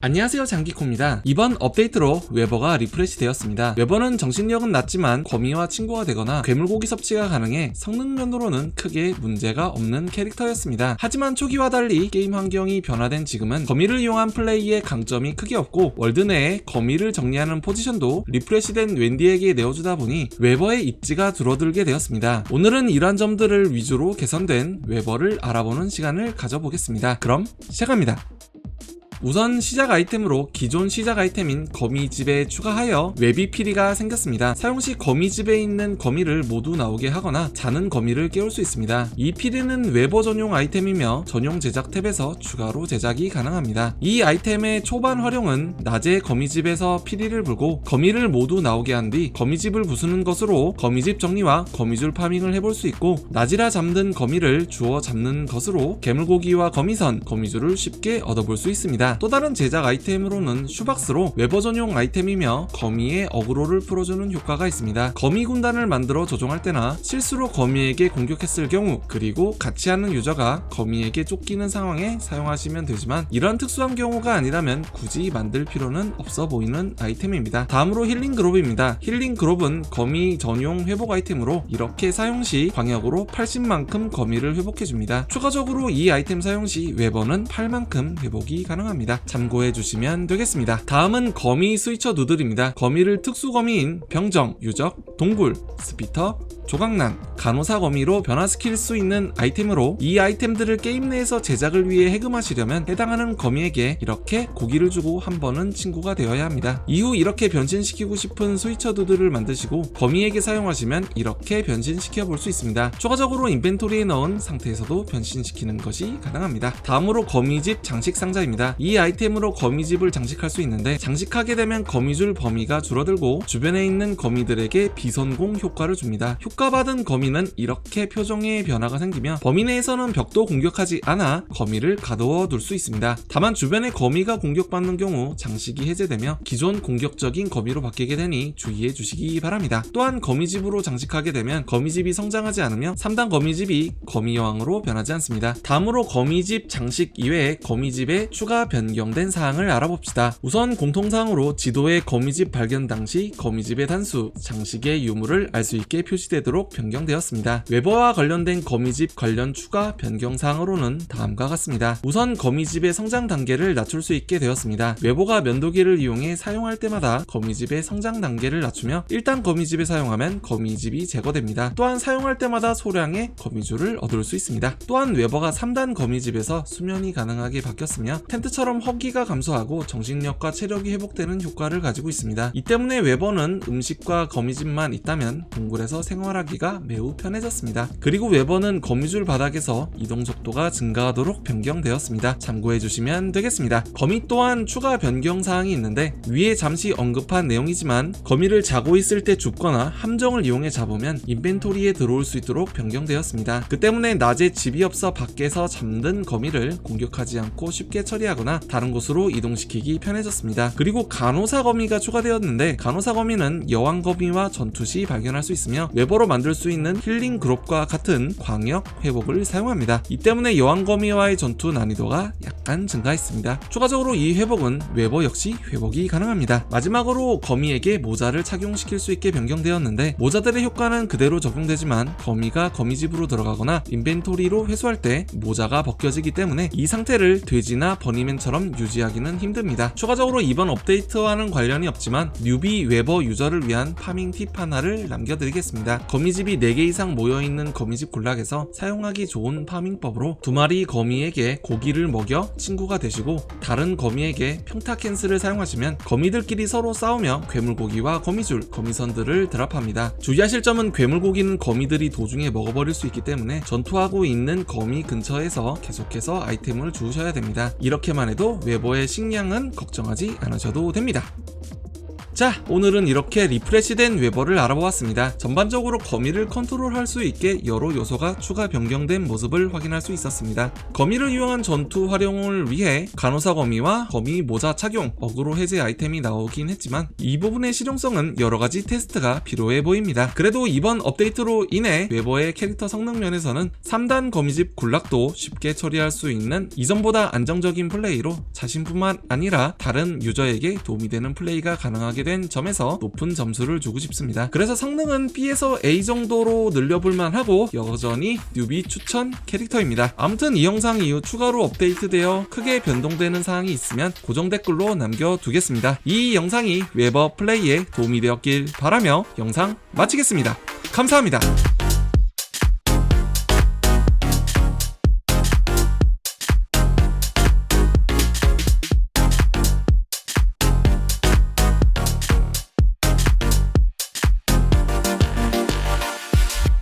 안녕하세요 장기코입니다. 이번 업데이트로 웨버가 리프레시 되었습니다. 웨버는 정신력은 낮지만 거미와 친구가 되거나 괴물고기 섭취가 가능해 성능 면으로는 크게 문제가 없는 캐릭터였습니다. 하지만 초기와 달리 게임 환경이 변화된 지금은 거미를 이용한 플레이의 강점이 크게 없고 월드 내에 거미를 정리하는 포지션도 리프레시된 웬디에게 내어주다 보니 웨버의 입지가 줄어들게 되었습니다. 오늘은 이러한 점들을 위주로 개선된 웨버를 알아보는 시간을 가져보겠습니다. 그럼 시작합니다. 우선 시작 아이템으로 기존 시작 아이템인 거미집에 추가하여 웨비피리가 생겼습니다. 사용 시 거미집에 있는 거미를 모두 나오게 하거나 자는 거미를 깨울 수 있습니다. 이 피리는 웨버 전용 아이템이며 전용 제작 탭에서 추가로 제작이 가능합니다. 이 아이템의 초반 활용은 낮에 거미집에서 피리를 불고 거미를 모두 나오게 한 뒤 거미집을 부수는 것으로 거미집 정리와 거미줄 파밍을 해볼 수 있고 낮이라 잠든 거미를 주워 잡는 것으로 괴물고기와 거미선, 거미줄을 쉽게 얻어볼 수 있습니다. 또 다른 제작 아이템으로는 슈박스로 웨버 전용 아이템이며 거미의 어그로를 풀어주는 효과가 있습니다. 거미 군단을 만들어 조종할 때나 실수로 거미에게 공격했을 경우 그리고 같이 하는 유저가 거미에게 쫓기는 상황에 사용하시면 되지만 이런 특수한 경우가 아니라면 굳이 만들 필요는 없어 보이는 아이템입니다. 다음으로 힐링 그룹입니다. 힐링 그룹은 거미 전용 회복 아이템으로 이렇게 사용 시 광역으로 80만큼 거미를 회복해줍니다. 추가적으로 이 아이템 사용 시 웨버는 8만큼 회복이 가능합니다. 참고해 주시면 되겠습니다. 다음은 거미 스위처 누들입니다. 거미를 특수 거미인 병정, 유적, 동굴, 스피터, 조각난, 간호사 거미로 변화시킬 수 있는 아이템으로 이 아이템들을 게임 내에서 제작을 위해 해금하시려면 해당하는 거미에게 이렇게 고기를 주고 한 번은 친구가 되어야 합니다. 이후 이렇게 변신시키고 싶은 스위처두들을 만드시고 거미에게 사용하시면 이렇게 변신시켜 볼 수 있습니다. 추가적으로 인벤토리에 넣은 상태에서도 변신시키는 것이 가능합니다. 다음으로 거미집 장식 상자입니다. 이 아이템으로 거미집을 장식할 수 있는데 장식하게 되면 거미줄 범위가 줄어들고 주변에 있는 거미들에게 비선공 효과를 줍니다. 받은 거미는 이렇게 표정의 변화가 생기며 범위 내에서는 벽도 공격하지 않아 거미를 가두어 둘수 있습니다. 다만 주변에 거미가 공격받는 경우 장식이 해제되며 기존 공격적인 거미로 바뀌게 되니 주의해 주시기 바랍니다. 또한 거미집으로 장식하게 되면 거미집이 성장하지 않으며 3단 거미집이 거미여왕으로 변하지 않습니다. 다음으로 거미집 장식 이외에 거미집에 추가 변경된 사항을 알아봅시다. 우선 공통사항으로 지도에 거미집 발견 당시 거미집의 단수, 장식의 유무를 알 수 있게 표시되도록 변경되었습니다. 웨버와 관련된 거미집 관련 추가 변경 사항으로는 다음과 같습니다. 우선 거미집의 성장 단계를 낮출 수 있게 되었습니다. 웨버가 면도기를 이용해 사용할 때마다 거미집의 성장 단계를 낮추며 일단 거미집에 사용하면 거미집이 제거됩니다. 또한 사용할 때마다 소량의 거미줄을 얻을 수 있습니다. 또한 웨버가 3단 거미집에서 수면이 가능하게 바뀌었으며 텐트처럼 허기가 감소하고 정신력과 체력이 회복되는 효과를 가지고 있습니다. 이 때문에 웨버는 음식과 거미집만 있다면 동굴에서 생활 하기가 매우 편해졌습니다. 그리고 웨버는 거미줄 바닥에서 이동 속도가 증가하도록 변경되었습니다. 참고해 주시면 되겠습니다. 거미 또한 추가 변경 사항이 있는데 위에 잠시 언급한 내용이지만 거미를 자고 있을 때 줍거나 함정을 이용해 잡으면 인벤토리에 들어올 수 있도록 변경되었습니다. 그 때문에 낮에 집이 없어 밖에서 잠든 거미를 공격하지 않고 쉽게 처리하거나 다른 곳으로 이동시키기 편해졌습니다. 그리고 간호사 거미가 추가되었는데 간호사 거미는 여왕 거미와 전투 시 발견할 수 있으며 웨버 로 만들 수 있는 힐링 그룹과 같은 광역 회복을 사용합니다. 이 때문에 여왕 거미와의 전투 난이도가 약간 증가했습니다. 추가적으로 이 회복은 웨버 역시 회복이 가능합니다. 마지막으로 거미에게 모자를 착용시킬 수 있게 변경되었는데 모자들의 효과는 그대로 적용되지만 거미가 거미집으로 들어가거나 인벤토리로 회수할 때 모자가 벗겨지기 때문에 이 상태를 돼지나 버니맨처럼 유지하기는 힘듭니다. 추가적으로 이번 업데이트와는 관련이 없지만 뉴비 웨버 유저를 위한 파밍 팁 하나를 남겨드리겠습니다. 거미집이 4개 이상 모여있는 거미집 군락에서 사용하기 좋은 파밍법으로 두 마리 거미에게 고기를 먹여 친구가 되시고 다른 거미에게 평타 캔슬을 사용하시면 거미들끼리 서로 싸우며 괴물고기와 거미줄, 거미선들을 드랍합니다. 주의하실 점은 괴물고기는 거미들이 도중에 먹어버릴 수 있기 때문에 전투하고 있는 거미 근처에서 계속해서 아이템을 주우셔야 됩니다. 이렇게만 해도 웨버의 식량은 걱정하지 않으셔도 됩니다. 자, 오늘은 이렇게 리프레시된 웨버를 알아보았습니다. 전반적으로 거미를 컨트롤할 수 있게 여러 요소가 추가 변경된 모습을 확인할 수 있었습니다. 거미를 이용한 전투 활용을 위해 간호사 거미와 거미 모자 착용, 어그로 해제 아이템이 나오긴 했지만 이 부분의 실용성은 여러 가지 테스트가 필요해 보입니다. 그래도 이번 업데이트로 인해 웨버의 캐릭터 성능 면에서는 3단 거미집 굴락도 쉽게 처리할 수 있는 이전보다 안정적인 플레이로 자신뿐만 아니라 다른 유저에게 도움이 되는 플레이가 가능하게 된 점에서 높은 점수를 주고 싶습니다. 그래서 성능은 B에서 A 정도로 늘려볼만 하고 여전히 뉴비 추천 캐릭터입니다. 아무튼 이 영상 이후 추가로 업데이트되어 크게 변동되는 사항이 있으면 고정 댓글로 남겨두겠습니다. 이 영상이 웨버 플레이에 도움이 되었길 바라며 영상 마치겠습니다. 감사합니다.